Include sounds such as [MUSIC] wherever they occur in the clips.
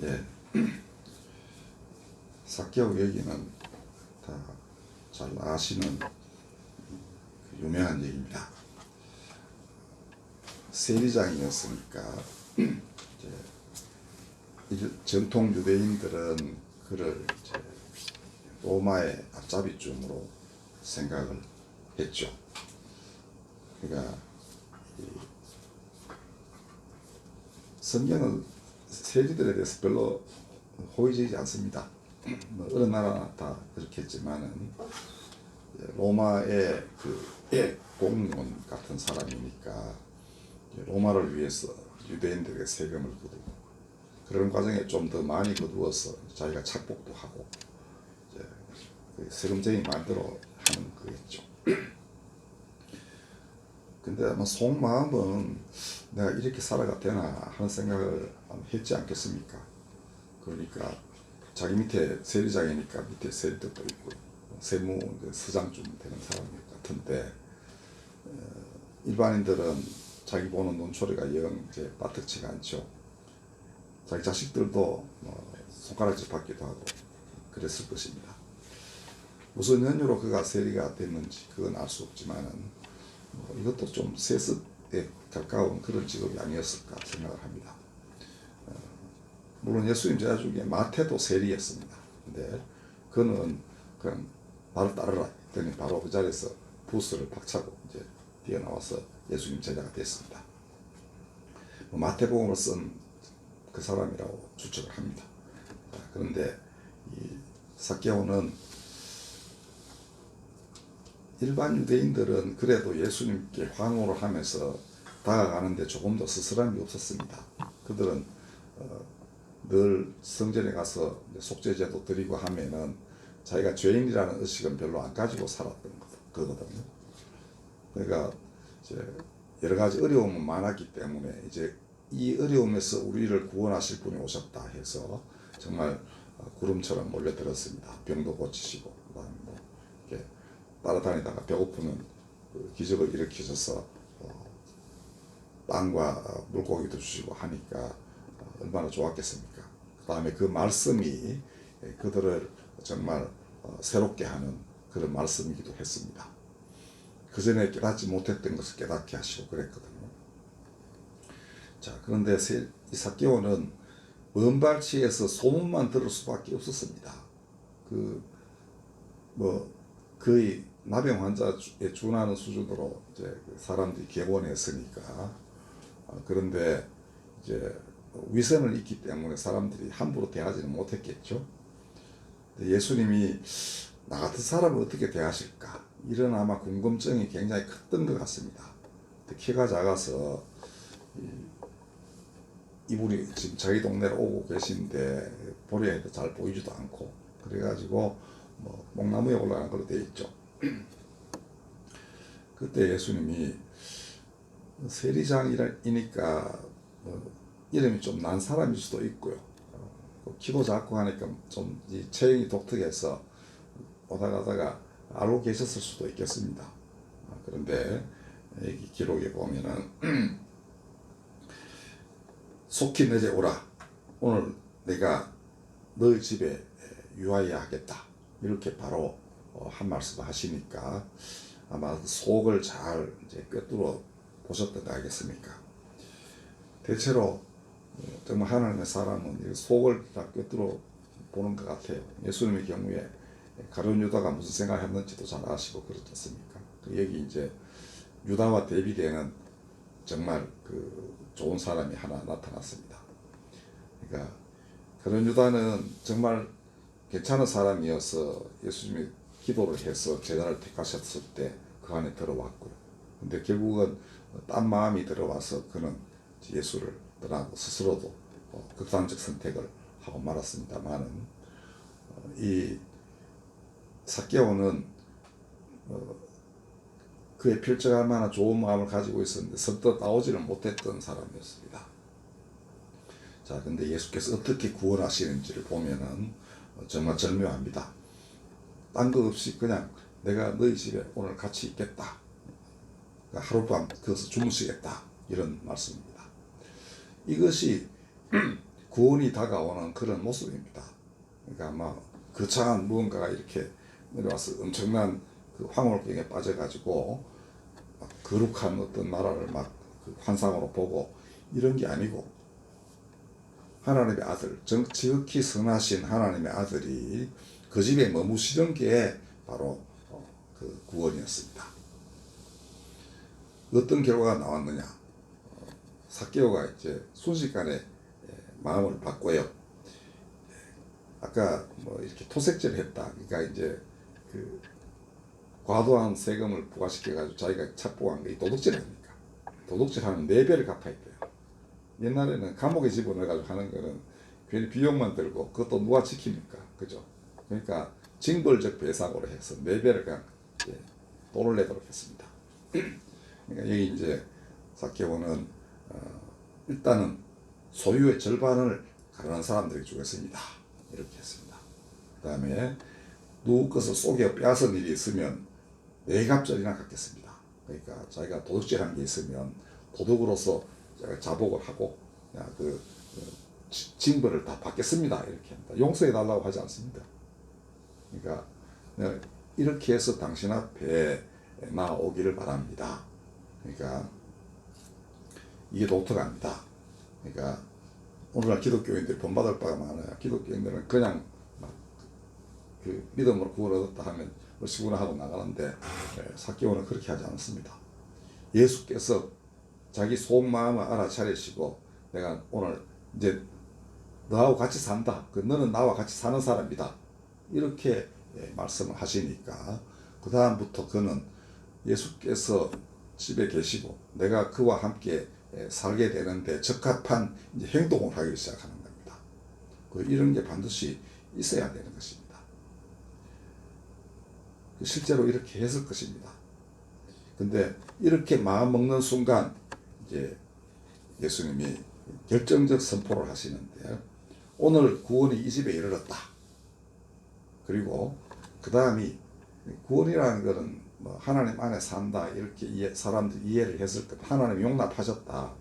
[CLEARS THROAT] 사케오 얘기는 다 잘 아시는 그 유명한 얘기입니다. 세리장이었으니까 [CLEARS THROAT] 전통 유대인들은 그를 로마의 앞잡이쯤으로 생각을 했죠. 그러니까 이 성경은 세리들에 대해서 별로 호의적이지 않습니다. 뭐 어느 나라나 다 그렇겠지만은 이제 로마의 그 예, 공무원 같은 사람이니까 로마를 위해서 유대인들에게 세금을 거두고 그런 과정에 좀 더 많이 거두어서 자기가 착복도 하고 그 세금쟁이 마음대로 하는 거겠죠. 근데 아마 속마음은 내가 이렇게 살아가 되나 하는 생각을 했지 않겠습니까? 그러니까 자기 밑에 세리장이니까 밑에 세리들도 있고 세무 서장쯤 되는 사람 같은데 어, 일반인들은 자기 보는 눈초리가 영 이제 빠뜩치가 않죠. 자기 자식들도 뭐 손가락질 받기도 하고 그랬을 것입니다. 무슨 연유로 그가 세리가 됐는지 그건 알 수 없지만은 뭐 이것도 좀 세습에 가까운 그런 직업이 아니었을까 생각을 합니다. 어, 물론 예수님 제자 중에 마태도 세리였습니다. 근데 그는 그냥 바로 따르라 했더니 바로 그 자리에서 부스를 박차고 이제 뛰어나와서 예수님 제자가 됐습니다. 뭐 마태복음을 쓴 그 사람이라고 추측을 합니다. 자, 그런데 이 사케오는 일반 유대인들은 그래도 예수님께 환호를 하면서 다가가는데 조금 더 스스럼이 없었습니다. 그들은 어, 늘 성전에 가서 속죄제도 드리고 하면은 자기가 죄인이라는 의식은 별로 안 가지고 살았던 거- 거거든요. 그러니까 이제 여러 가지 어려움은 많았기 때문에 이제 이 어려움에서 우리를 구원하실 분이 오셨다 해서 정말 어, 구름처럼 몰려들었습니다. 병도 고치시고 그다음에 뭐 이렇게 따라다니다가 배고프면 그 기적을 일으키셔서 어, 빵과 어, 물고기도 주시고 하니까 어, 얼마나 좋았겠습니까? 그 다음에 그 말씀이 예, 그들을 정말 어, 새롭게 하는 그런 말씀이기도 했습니다. 그 전에 깨닫지 못했던 것을 깨닫게 하시고 그랬거든요. 자, 그런데 세- 이 사개오는 먼발치에서 소문만 들을 수밖에 없었습니다. 그, 뭐, 거의 나병 환자에 준하는 수준으로 이제 그 사람들이 개원했으니까. 아, 그런데 이제 위선을 잊기 때문에 사람들이 함부로 대하지는 못했겠죠. 예수님이 나 같은 사람을 어떻게 대하실까? 이런 아마 궁금증이 굉장히 컸던 것 같습니다. 키가 작아서 이- 이분이 지금 자기 동네로 오고 계신데 보리에 해도 잘 보이지도 않고 그래가지고 뭐 목나무에 올라간 걸로 돼 있죠. [CLEARS THROAT] 그때 예수님이 세리장이니까 뭐 이름이 좀 난 사람일 수도 있고요. 어, 키도 작고 하니까 좀 이 체형이 독특해서 오다 가다가 알고 계셨을 수도 있겠습니다. 어, 그런데 여기 기록에 보면은 [CLEARS THROAT] 속히 내게 오라. 오늘 내가 너희 집에 유하여 하겠다. 이렇게 바로 어, 한 말씀을 하시니까 아마 속을 잘 이제 꿰뚫어 보셨던 거 아니겠습니까? 대체로 어, 정말 하나님의 사람은 이 속을 다 꿰뚫어 보는 것 같아요. 예수님의 경우에 가룟 유다가 무슨 생각을 했는지도 잘 아시고 그렇지 않습니까? 그 여기 이제 유다와 대비되는 정말 그 좋은 사람이 하나 나타났습니다. 그러니까 그런 유다는 정말 괜찮은 사람이어서 예수님이 기도를 해서 제자를 택하셨을 때 그 안에 들어왔고요. 근데 결국은 딴 마음이 들어와서 그는 예수를 떠나고 스스로도 어, 극단적 선택을 하고 말았습니다만은 어, 이 사개오는 어, 그의 필적할 만한 좋은 마음을 가지고 있었는데 선뜻 나오지는 못했던 사람이었습니다. 자, 근데 예수께서 어떻게 구원하시는지를 보면은 어, 정말 절묘합니다. 딴거 없이 그냥 내가 너희 집에 오늘 같이 있겠다. 그러니까 하룻밤 거기서 주무시겠다. 이런 말씀입니다. 이것이 [CLEARS THROAT] 구원이 다가오는 그런 모습입니다. 그러니까 아마 거창한 무언가가 이렇게 내려와서 엄청난 그 황홀경에 빠져가지고 막 거룩한 어떤 나라를 막 그 환상으로 보고 이런 게 아니고 하나님의 아들, 정, 지극히 선하신 하나님의 아들이 그 집에 머무시던 게 바로 어, 그 구원이었습니다. 어떤 결과가 나왔느냐? 어, 사케오가 이제 순식간에 예, 마음을 바꿔요. 예, 아까 뭐 이렇게 토색질 했다. 그러니까 이제 그 과도한 세금을 부과시켜가지고 자기가 착복한 게 도둑질 아닙니까? 도둑질 하면 네 배를 갚아야 돼요. 옛날에는 감옥에 집어넣어가지고 하는 거는 괜히 비용만 들고 그것도 누가 지킵니까? 그죠? 그러니까 징벌적 배상으로 해서 네 배를 그냥 이제 돈을 내도록 했습니다. [CLEARS THROAT] 그러니까 여기 이제 사케오는 어, 일단은 소유의 절반을 가난한 사람들에게 주겠습니다. 이렇게 했습니다. 그 다음에 누구 것을 속여 빼앗은 일이 있으면 네 갑절이나 갚겠습니다. 그러니까 자기가 도둑질한 게 있으면 도둑으로서 자복을 하고 그, 그 지- 징벌을 다 받겠습니다. 이렇게 합니다. 용서해 달라고 하지 않습니다. 그러니까 내가 이렇게 해서 당신 앞에 나오기를 바랍니다. 그러니까 이게 독특합니다. 그러니까 오늘날 기독교인들이 본받을 바가 많아요. 기독교인들은 그냥 막그 믿음으로 구원 얻었다 하면 얼씨구나 하고 나가는데 예, 사개오는 그렇게 하지 않습니다. 예수께서 자기 속마음을 알아차리시고 내가 오늘 이제 너하고 같이 산다. 그 너는 나와 같이 사는 사람이다. 이렇게 예, 말씀을 하시니까 그 다음부터 그는 예수께서 집에 계시고 내가 그와 함께 예, 살게 되는데 적합한 행동을 하기 시작하는 겁니다. 그 이런 게 반드시 있어야 되는 것입니다. 실제로 이렇게 했을 것입니다. 근데 이렇게 마음 먹는 순간 이제 예수님이 결정적 선포를 하시는데 오늘 구원이 이 집에 이르렀다. 그리고 그 다음이 구원이라는 것은 뭐 하나님 안에 산다 이렇게 이해, 사람들이 이해를 했을 때 하나님 용납하셨다.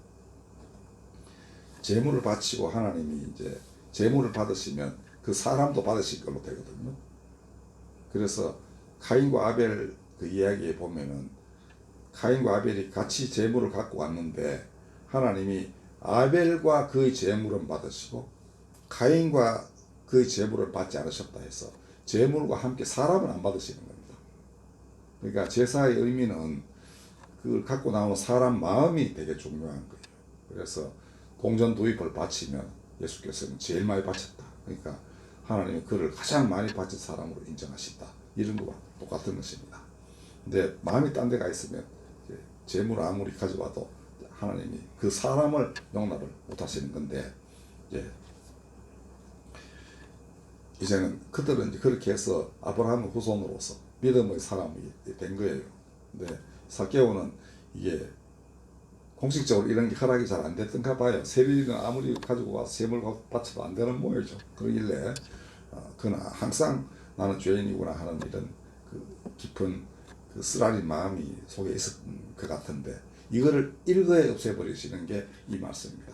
재물을 바치고 하나님이 이제 재물을 받으시면 그 사람도 받으실 걸로 되거든요. 그래서 카인과 아벨 그 이야기에 보면은 카인과 아벨이 같이 재물을 갖고 왔는데 하나님이 아벨과 그의 재물은 받으시고 카인과 그의 재물을 받지 않으셨다 해서 재물과 함께 사람은 안 받으시는 겁니다. 그러니까 제사의 의미는 그걸 갖고 나온 사람 마음이 되게 중요한 거예요. 그래서 동전 두입을 바치면 예수께서는 제일 많이 바쳤다. 그러니까 하나님이 그를 가장 많이 바친 사람으로 인정하신다. 이런 거와 똑같은 것입니다. 근데 마음이 딴 데가 있으면 재물 아무리 가져와도 하나님이 그 사람을 용납을 못 하시는 건데 이제 이제는 그들은 그렇게 해서 아브라함의 후손으로서 믿음의 사람이 된 거예요. 근데 사케오는 이게 공식적으로 이런 게 허락이 잘 안 됐던가 봐요. 세리는 아무리 가지고 와서 세물 바쳐도 안 되는 모양이죠. 그러길래 어, 그는 항상 나는 죄인이구나 하는 이런 그 깊은 그 쓰라린 마음이 속에 있었던 것 같은데 이거를 일거에 없애버리시는 게 이 말씀입니다.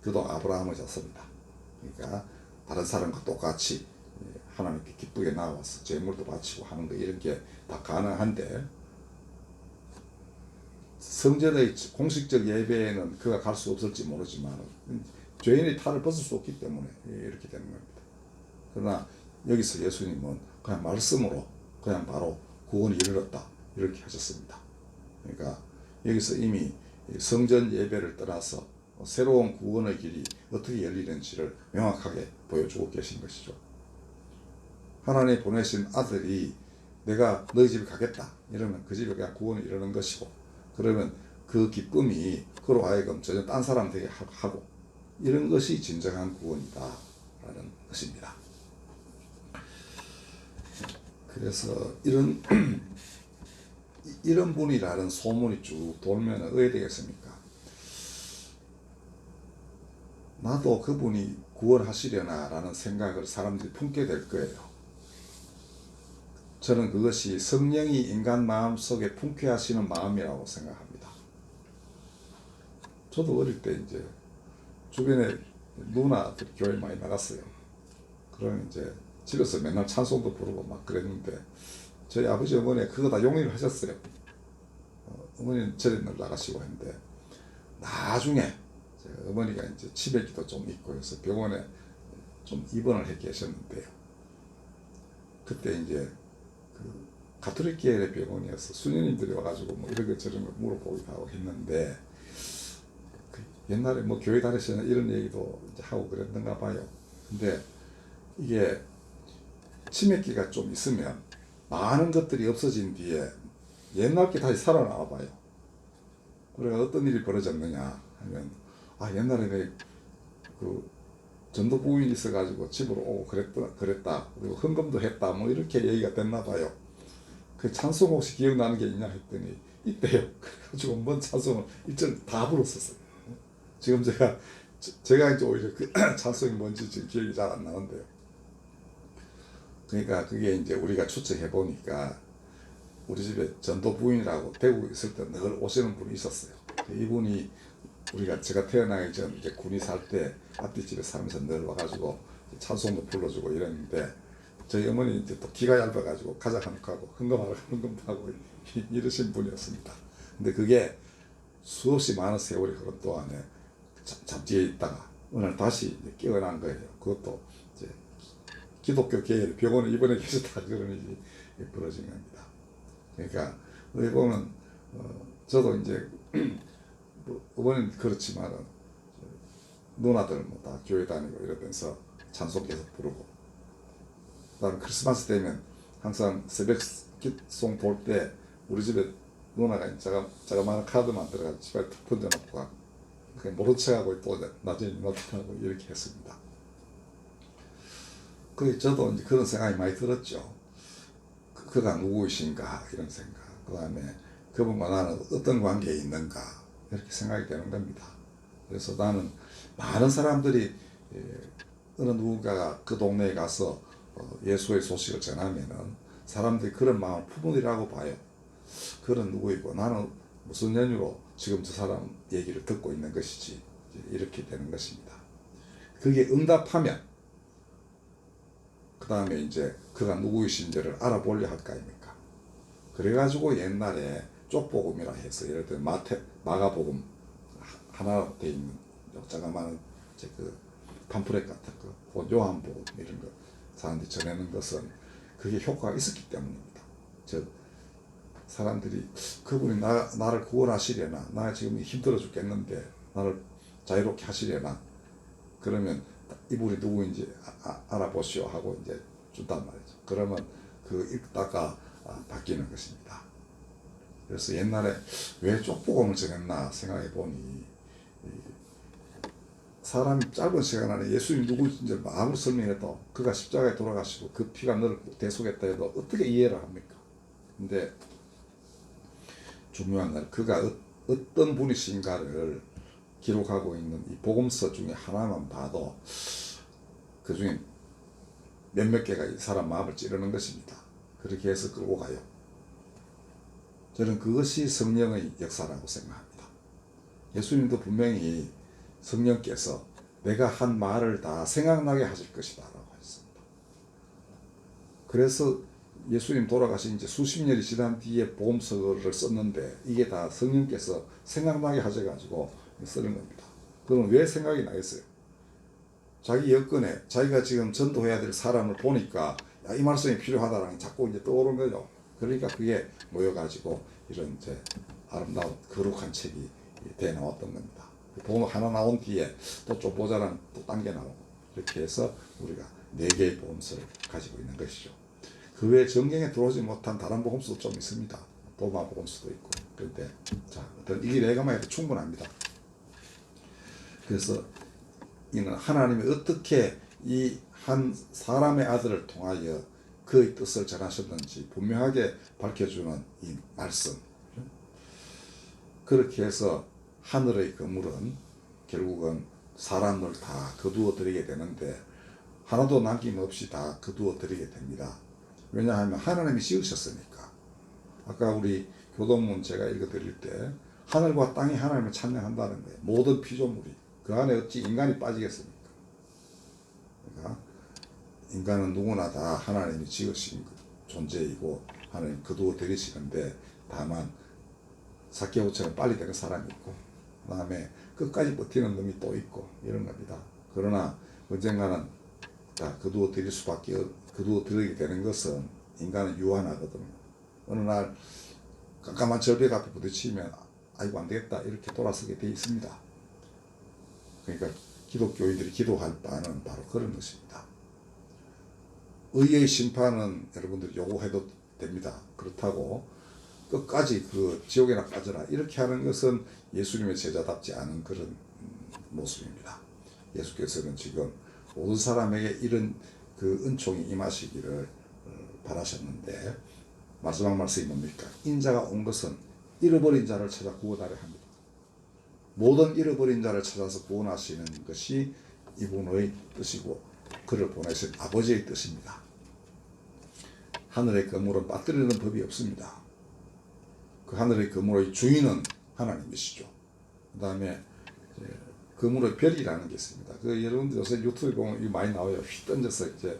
그도 아브라함의 자손이다. 그러니까 다른 사람과 똑같이 예, 하나님께 기쁘게 나와서 제물도 바치고 하는 거 이런 게 다 가능한데 성전의 공식적 예배에는 그가 갈 수 없을지 모르지만 죄인의 탈을 벗을 수 없기 때문에 이렇게 되는 겁니다. 그러나 여기서 예수님은 그냥 말씀으로 그냥 바로 구원이 이르렀다 이렇게 하셨습니다. 그러니까 여기서 이미 성전 예배를 떠나서 새로운 구원의 길이 어떻게 열리는지를 명확하게 보여주고 계신 것이죠. 하나님 보내신 아들이 내가 너희 집에 가겠다 이러면 그 집에 그냥 구원이 이르는 것이고 그러면 그 기쁨이 그로 하여금 전혀 딴 사람 되게 하- 하고 이런 것이 진정한 구원이다 라는 것입니다. 그래서 이런 이- [CLEARS THROAT] 이런 분이라는 소문이 쭉 돌면 어떻게 되겠습니까? 나도 그분이 구원하시려나라는 생각을 사람들이 품게 될 거예요. 저는 그것이 성령이 인간 마음 속에 풍쾌하시는 마음이라고 생각합니다. 저도 어릴 때 이제 주변에 누나들 교회 많이 나갔어요. 그러면 이제 집에서 맨날 찬송도 부르고 막 그랬는데 저희 아버지 어머니가 그거 다 용인을 하셨어요. 어, 어머니는 절에 늘 나가시고 했는데 나중에 어머니가 이제 치매기도 좀 있고 해서 병원에 좀 입원을 해 계셨는데요. 그때 이제 그 가톨릭 계열의 병원이어서 수녀님들이 와가지고 뭐 이런 거 저런 거 물어보기도 하고 했는데 그 옛날에 뭐 교회 다니시는 이런 얘기도 하고 그랬는가 봐요. 근데 이게 치매기가 좀 있으면 많은 것들이 없어진 뒤에 옛날 게 다시 살아나와 봐요. 그래가 어떤 일이 벌어졌느냐 하면 아 옛날에 내그 전도 부인이 있어가지고 집으로 오고 그랬다 그랬다 그리고 헌금도 했다 뭐 이렇게 얘기가 됐나 봐요. 그 찬송 혹시 기억나는 게 있냐 했더니 있대요. [LAUGHS] 그래가지고 뭔 찬송을 일절 다 불렀었어요. 지금 제가 저- 제가 이제 오히려 그 [CLEARS THROAT] 찬송이 뭔지 지금 기억이 잘 안 나는데요. 그러니까 그게 이제 우리가 추측해 보니까 우리 집에 전도 부인이라고 대구에 있을 때 늘 오시는 분이 있었어요. 이분이 우리가 제가 태어나기 전 이제 군이 살때 앞뒷집에 살면서 늘 와가지고 찬송도 불러주고 이랬는데 저희 어머니 이제 또 기가 얇아가지고 가자 하고 흥금하고 흥금도 하고 이- [LAUGHS] 이러신 분이었습니다. 근데 그게 수없이 많은 세월이 흐른 동안에 잠- 잠지에 있다가 오늘 다시 깨어난 거예요. 그것도 이제 기독교 계열 병원에 입원해 계셨다 [LAUGHS] 그런 일이 벌어진 겁니다. 그러니까 어디 보면 어, 저도 이제 [CLEARS THROAT] 뭐 어머니는 그렇지만은 누나들 뭐 다 교회 다니고 이러면서 찬송 계속 부르고 그다음 크리스마스 되면 항상 새벽 기송 볼 때 우리 집에 누나가 자가 자그마한 카드 만들어가지고 집에 탁 던져놓고 가 그냥 모른 척하고 또 나중에 노트하고 이렇게 했습니다. 그 저도 이제 그런 생각이 많이 들었죠. 그- 그가 누구이신가 이런 생각. 그 다음에 그분과 나는 어떤 관계에 있는가 이렇게 생각이 되는 겁니다. 그래서 나는 많은 사람들이 예, 어느 누군가가 그 동네에 가서 어, 예수의 소식을 전하면은 사람들이 그런 마음을 품으리라고 봐요. 그런 누구이고 나는 무슨 연유로 지금 저 사람 얘기를 듣고 있는 것이지 이렇게 되는 것입니다. 그게 응답하면 그 다음에 이제 그가 누구이신지를 알아보려 할 거 아닙니까? 그래가지고 옛날에 쪽복음이라 해서 예를 들어 마태, 마가복음 하- 하나 돼 있는 자그마한 이제 그 팜프렛 같은 거, 혹은 요한복음 이런 거 사람들이 전하는 것은 그게 효과가 있었기 때문입니다. 즉 사람들이 그분이 나, 나를 구원하시려나 나 지금 힘들어 죽겠는데 나를 자유롭게 하시려나 그러면 이분이 누구인지 아, 아, 알아보시오 하고 이제 준단 말이죠. 그러면 그 읽다가 아, 바뀌는 것입니다. 그래서 옛날에 왜 쪽복음을 전했나 생각해 보니 이 사람이 짧은 시간 안에 예수님 누구인지 아무리 설명해도 그가 십자가에 돌아가시고 그 피가 너를 대속했다 해도 어떻게 이해를 합니까? 근데 중요한 건 그가 어, 어떤 분이신가를 기록하고 있는 이 복음서 중에 하나만 봐도 그 중에 몇몇 개가 이 사람 마음을 찌르는 것입니다. 그렇게 해서 끌고 가요. 저는 그것이 성령의 역사라고 생각합니다. 예수님도 분명히 성령께서 내가 한 말을 다 생각나게 하실 것이다 라고 하셨습니다. 그래서 예수님 돌아가신 이제 수십 년이 지난 뒤에 보험서를 썼는데 이게 다 성령께서 생각나게 하셔가지고 쓰는 겁니다. 그럼 왜 생각이 나겠어요? 자기 여건에 자기가 지금 전도해야 될 사람을 보니까 야, 이 말씀이 필요하다라는 게 자꾸 이제 떠오르는 거죠. 그러니까 그게 모여가지고 이런 이제 아름다운 거룩한 책이 돼 나왔던 겁니다. 보험 하나 나온 뒤에 또좀 모자란 또 단계 나오고 이렇게 해서 우리가 네 개의 보험서를 가지고 있는 것이죠. 그 외에 정경에 들어오지 못한 다른 보험수도 좀 있습니다. 도마 보험수도 있고. 그런데 자, 어떤 이 레가만 해도 충분합니다. 그래서 이는 하나님이 어떻게 이 한 사람의 아들을 통하여 그의 뜻을 전하셨는지 분명하게 밝혀주는 이 말씀. 그렇게 해서 하늘의 건물은 결국은 사람을 다 거두어 드리게 되는데 하나도 남김없이 다 거두어 드리게 됩니다. 왜냐하면 하나님이 지으셨으니까. 아까 우리 교도문 제가 읽어드릴 때 하늘과 땅이 하나님을 찬양한다는 거예요. 모든 피조물이 그 안에 어찌 인간이 빠지겠습니까? 인간은 누구나 다 하나님이 지으신 존재이고 하나님 거두어 들이시는데 다만 사케오처럼 빨리 되는 사람이 있고 그 다음에 끝까지 버티는 놈이 또 있고 이런 겁니다. 그러나 언젠가는 다 거두어 들일 수밖에 없- 거두어 들이게 되는 것은 인간은 유한하거든요. 어느 날 깜깜한 절벽 앞에 부딪히면 아이고 안 되겠다 이렇게 돌아서게 돼 있습니다. 그러니까 기독교인들이 기도할 바는 바로 그런 것입니다. 의의 심판은 여러분들이 요구해도 됩니다. 그렇다고 끝까지 그 지옥에나 빠져라 이렇게 하는 것은 예수님의 제자답지 않은 그런 음, 모습입니다. 예수께서는 지금 모든 사람에게 이런 그 은총이 임하시기를 어, 바라셨는데 마지막 말씀이 뭡니까? 인자가 온 것은 잃어버린 자를 찾아 구원하려 합니다. 모든 잃어버린 자를 찾아서 구원하시는 것이 이분의 뜻이고 그를 보내신 아버지의 뜻입니다. 하늘의 건물은 빠뜨리는 법이 없습니다. 그 하늘의 건물의 주인은 하나님이시죠. 그 다음에 건물의 별이라는 게 있습니다. 그 여러분들 요새 유튜브 보면 이거 많이 나와요. 휘 던져서 이제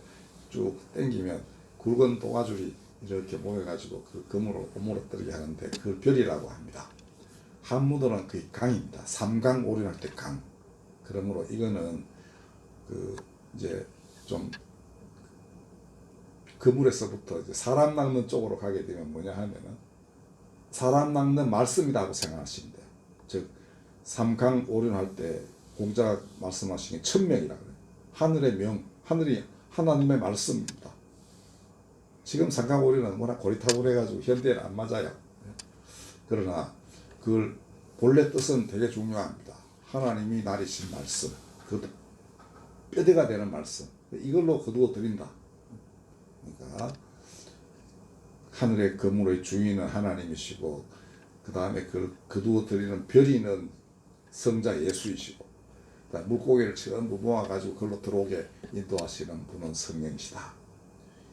쭉 당기면 굵은 도가줄이 이렇게 모여가지고 그 건물을 오므러뜨리게 하는데 그걸 별이라고 합니다. 한무도는 거의 강입니다. 삼강 오륜할 때 강. 그러므로 이거는 그 이제 좀 그물에서부터 이제 사람 낚는 쪽으로 가게 되면 뭐냐 하면은 사람 낚는 말씀이라고 생각하시면 돼요. 즉 삼강 오륜할 때 공자가 말씀하신 게 천명이라 그래요. 하늘의 명, 하늘이 하나님의 말씀입니다. 지금 삼강 오륜은 워낙 고리타불 해가지고 현대에는 안 맞아요. 그러나 그걸 본래 뜻은 되게 중요합니다. 하나님이 나리신 말씀, 그 뼈대가 되는 말씀, 이걸로 거두어 드린다. 그러니까 하늘의 건물의 주인은 하나님이시고 그 다음에 그 거두어 드리는 별이는 성자 예수이시고 물고기를 전부 모아가지고 그걸로 들어오게 인도하시는 분은 성령이시다.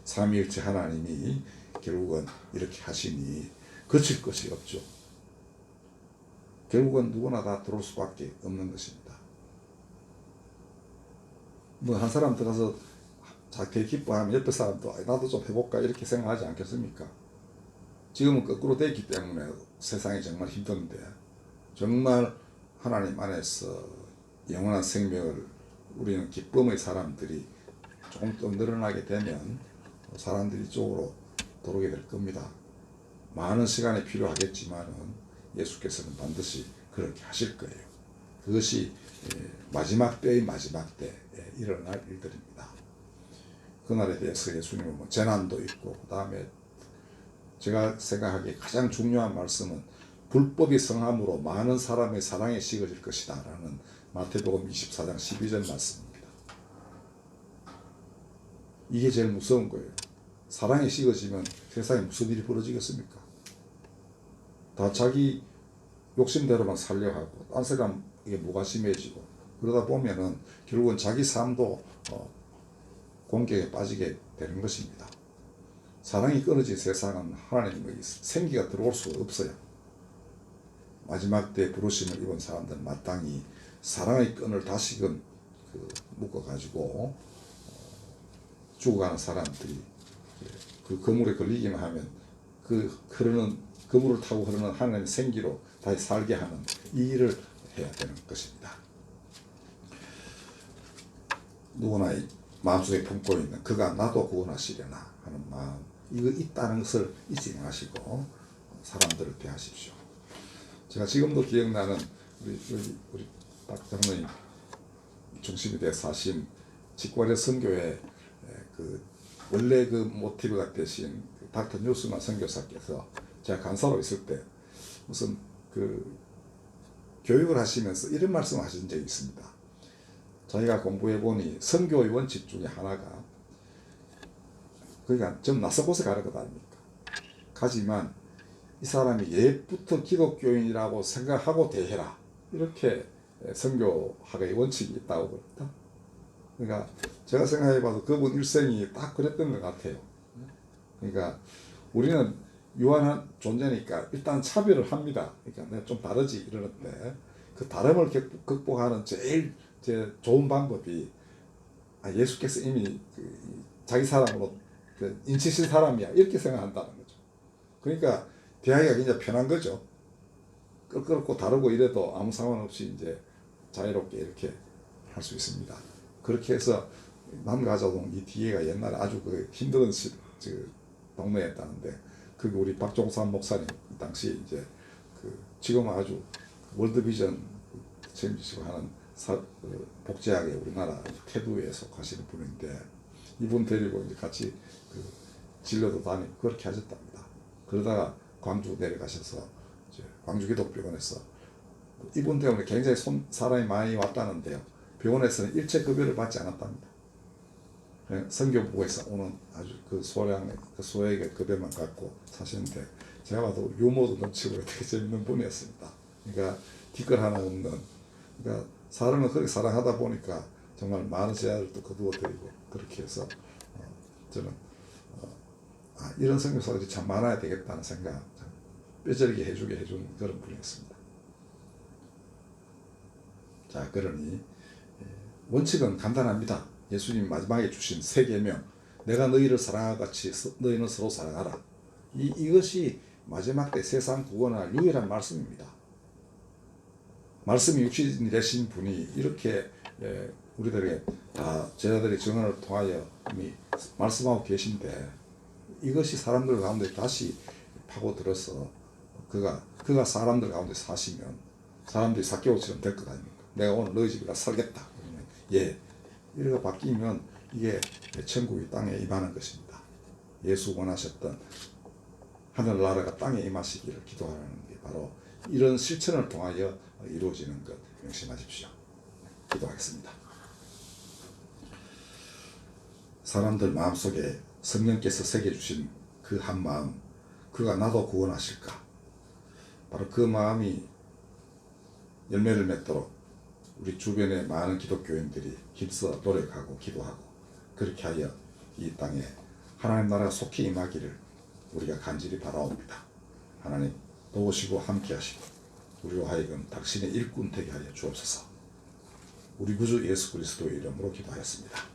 삼위일체 하나님이 결국은 이렇게 하시니 거칠 것이 없죠. 결국은 누구나 다 들어올 수밖에 없는 것입니다. 뭐 한 사람 들어서 자기 기뻐하면 옆에 사람도 "아이, 나도 좀 해볼까 이렇게 생각하지 않겠습니까? 지금은 거꾸로 되기 때문에 세상이 정말 힘든데 정말 하나님 안에서 영원한 생명을 우리는 기쁨의 사람들이 조금 더 늘어나게 되면 사람들이 이쪽으로 들어오게 될 겁니다. 많은 시간이 필요하겠지만은 예수께서는 반드시 그렇게 하실 거예요. 그것이 예, 마지막 때의 마지막 때에 일어날 일들입니다. 그날에 대해서 예수님은 뭐 재난도 있고 그 다음에 제가 생각하기에 가장 중요한 말씀은 불법이 성함으로 많은 사람의 사랑에 식어질 것이다 라는 마태복음 24장 12절 말씀입니다. 이게 제일 무서운 거예요. 사랑에 식어지면 세상에 무슨 일이 벌어지겠습니까? 다 자기 욕심대로만 살려 하고 딴 사람 에게 무관심해지고 그러다 보면은 결국은 자기 삶도 어, 공격에 빠지게 되는 것입니다. 사랑이 끊어진 세상은 하나님의 생기가 들어올 수가 없어요. 마지막 때 부르심을 입은 사람들은 마땅히 사랑의 끈을 다시금 그 묶어가지고 어, 죽어가는 사람들이 그 거물에 걸리기만 하면 그 흐르는 그물을 타고 흐르는 하나님의 생기로 다시 살게 하는 이 일을 해야 되는 것입니다. 누구나 이 마음속에 품고 있는 그가 나도 구원하시려나 하는 마음 이거 있다는 것을 잊지 마시고 사람들을 대하십시오. 제가 지금도 기억나는 우리 우리, 우리 박 장로님 중심이 돼서 하신 직관의 선교회 그 원래 그 모티브가 되신 그 닥터 뉴스만 선교사께서 제가 간사로 있을 때 무슨 그 교육을 하시면서 이런 말씀을 하신 적이 있습니다. 저희가 공부해 보니 선교의 원칙 중에 하나가 그러니까 좀 낯선 곳에 가는 것 아닙니까? 가지만 이 사람이 옛부터 기독교인이라고 생각하고 대해라 이렇게 선교학의 원칙이 있다고 그럽니다. 그러니까 제가 생각해봐도 그분 일생이 딱 그랬던 것 같아요. 그러니까 우리는 유한한 존재니까 일단 차별을 합니다. 그러니까 내가 좀 다르지 이러는데 그 다름을 극- 극복하는 제일 제 좋은 방법이 아, 예수께서 이미 그 자기 사람으로 그 인치신 사람이야 이렇게 생각한다는 거죠. 그러니까 대하기가 굉장히 편한 거죠. 껄끄럽고 다르고 이래도 아무 상관없이 이제 자유롭게 이렇게 할 수 있습니다. 그렇게 해서 남가자동 이 뒤에가 옛날에 아주 그 힘든 시, 그 동네였다는데 그게 우리 박종산 목사님 당시 이제 그 지금 아주 월드비전 책임지시고 하는 사, 그 복지학의 우리나라 태두에 속하시는 분인데 이분 데리고 이제 같이 그 진료도 다니고 그렇게 하셨답니다. 그러다가 광주 내려가셔서 이제 광주 기독병원에서 이분 때문에 굉장히 손, 사람이 많이 왔다는데요. 병원에서는 일체 급여를 받지 않았답니다. 그냥 성교부에서 오는 아주 그 소량의 그 소액의 급여만 갖고 사시는데 제가 봐도 유머도 넘치고 되게 재밌는 분이었습니다. 그러니까 뒷글 하나 없는 그러니까 사람을 그렇게 사랑하다 보니까 정말 많은 제약을 또 거두어 드리고 그렇게 해서 어, 저는 어, 아, 이런 성교사들이 참 많아야 되겠다는 생각 참 뼈저리게 해주게 해준 그런 분이었습니다. 자 그러니 예, 원칙은 간단합니다. 예수님 마지막에 주신 세 계명 내가 너희를 사랑하 같이 서- 너희는 서로 사랑하라. 이 이것이 마지막 때 세상 구원할 유일한 말씀입니다. 말씀이 육신이 되신 분이 이렇게 예, 우리들에게 다 제자들의 증언을 통하여 이미 말씀하고 계신데 이것이 사람들 가운데 다시 파고들어서 그가 그가 사람들 가운데 사시면 사람들이 사개오처럼 될 것 아닙니까? 내가 오늘 너희 가 살겠다. 예 이렇게 바뀌면 이게 천국이 땅에 임하는 것입니다. 예수 원하셨던 하늘나라가 땅에 임하시기를 기도하는 게 바로 이런 실천을 통하여 이루어지는 것 명심하십시오. 기도하겠습니다. 사람들 마음속에 성령께서 새겨주신 그 한 마음, 그가 나도 구원하실까? 바로 그 마음이 열매를 맺도록 우리 주변의 많은 기독교인들이 힘써 노력하고 기도하고 그렇게 하여 이 땅에 하나님 나라가 속히 임하기를 우리가 간절히 바라옵니다. 하나님 도우시고 함께하시고 우리로 하여금 당신의 일꾼 되게 하여 주옵소서. 우리 구주 예수 그리스도의 이름으로 기도하였습니다.